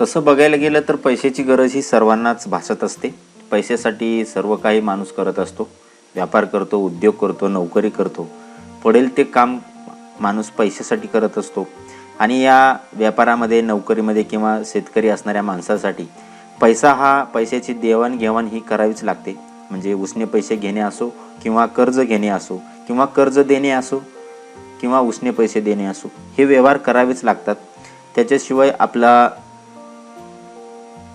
तसं बघायला गेलं तर पैशाची गरज ही सर्वांनाच भासत असते. पैशासाठी सर्व काही माणूस करत असतो. व्यापार करतो उद्योग करतो नोकरी करतो. पडेल ते काम माणूस पैशासाठी करत असतो. आणि या व्यापारामध्ये नोकरीमध्ये किंवा शेतकरी असणाऱ्या माणसासाठी पैसा हा पैशाची देवाणघेवाण ही करावीच लागते. म्हणजे उसने पैसे घेणे असो किंवा कर्ज घेणे असो किंवा कर्ज देणे असो किंवा उसने पैसे देणे असो हे व्यवहार करावेच लागतात. त्याच्याशिवाय आपला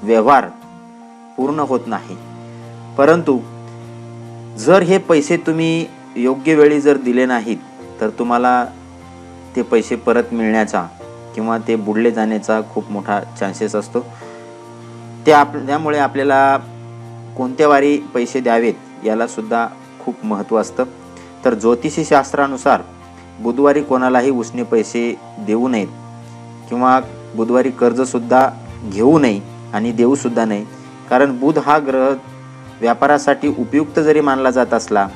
व्यवहार पूर्ण होत नाही. परंतु जर हे पैसे तुम्ही योग्य वेळी जर दिले नाहीत तर तुम्हाला ते पैसे परत मिळण्याचा किंवा ते बुडले जाण्याचा खूप मोठा चान्सेस असतो. ते आप त्यामुळे आपल्याला कोणत्या वारी पैसे द्यावेत यालासुद्धा खूप महत्त्व असतं. तर ज्योतिषशास्त्रानुसार बुधवारी कोणालाही उसने पैसे देऊ नयेत किंवा बुधवारी कर्जसुद्धा घेऊ नये आणि देऊसुद्धा नाही. कारण बुध हा ग्रह व्यापारासाठी उपयुक्त जरी मानला जात असला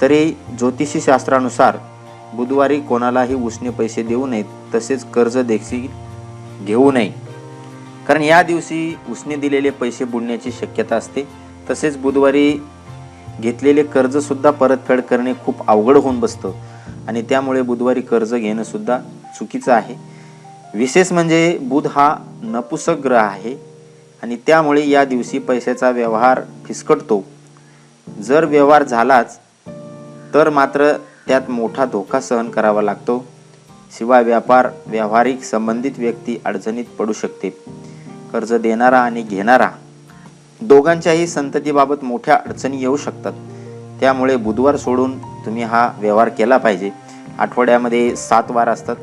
तरी ज्योतिषी शास्त्रानुसार बुधवारी कोणालाही उसने पैसे देऊ नयेत तसेच कर्ज देखील घेऊ नये. कारण या दिवशी उसने दिलेले पैसे बुडण्याची शक्यता असते. तसेच बुधवारी घेतलेले कर्जसुद्धा परतफेड करणे खूप अवघड होऊन बसतं. आणि त्यामुळे बुधवारी कर्ज घेणंसुद्धा चुकीचं आहे. विशेष म्हणजे बुध हा नपुसक ग्रह आहे. आणि त्यामुळे या दिवशी पैशाचा व्यवहार फिसकटतो. जर व्यवहार झालाच तर मात्र त्यात मोठा धोका सहन करावा लागतो. शिवाय व्यापार व्यावहारिक संबंधित व्यक्ती अडचणीत पडू शकते. कर्ज देणारा आणि घेणारा. दोघांच्याही संततीबाबत मोठ्या अडचणी येऊ शकतात. त्यामुळे बुधवार सोडून तुम्ही हा व्यवहार केला पाहिजे. आठवड्यामध्ये सात वार असतात.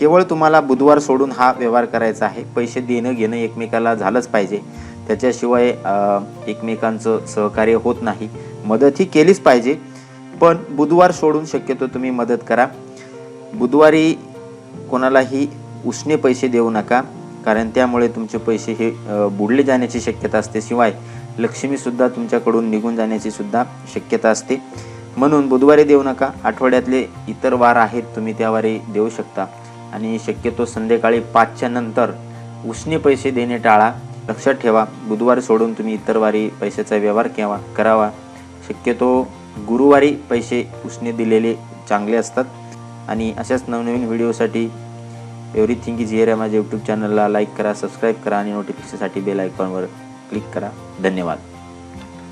केवळ तुम्हाला बुधवार सोडून हा व्यवहार करायचा आहे. पैसे देणं घेणं एकमेकाला झालंच पाहिजे. त्याच्याशिवाय एकमेकांचं सहकार्य होत नाही. मदत ही केलीच पाहिजे. पण बुधवार सोडून शक्यतो तुम्ही मदत करा. बुधवारी कोणालाही उसने पैसे देऊ नका. कारण त्यामुळे तुमचे पैसे हे बुडले जाण्याची शक्यता असते. शिवाय लक्ष्मीसुद्धा तुमच्याकडून निघून जाण्याची सुद्धा शक्यता असते. म्हणून बुधवारी देऊ नका. आठवड्यातले इतर वार आहेत तुम्ही त्या वारी देऊ शकता. आणि शक्यतो संध्याकाळी पाचच्या नंतर उसने पैसे देणे टाळा. लक्षात ठेवा बुधवार सोडून तुम्ही इतर वारी पैशाचा व्यवहार केव्हा करावा. शक्यतो गुरुवारी पैसे उसने दिलेले चांगले असतात. आणि अशाच नवनवीन व्हिडिओसाठी एव्हरीथिंग इज हिअर या माझ्या यूट्यूब चॅनलला लाईक करा सबस्क्राईब करा आणि नोटिफिकेशनसाठी बेल आयकॉनवर क्लिक करा. धन्यवाद.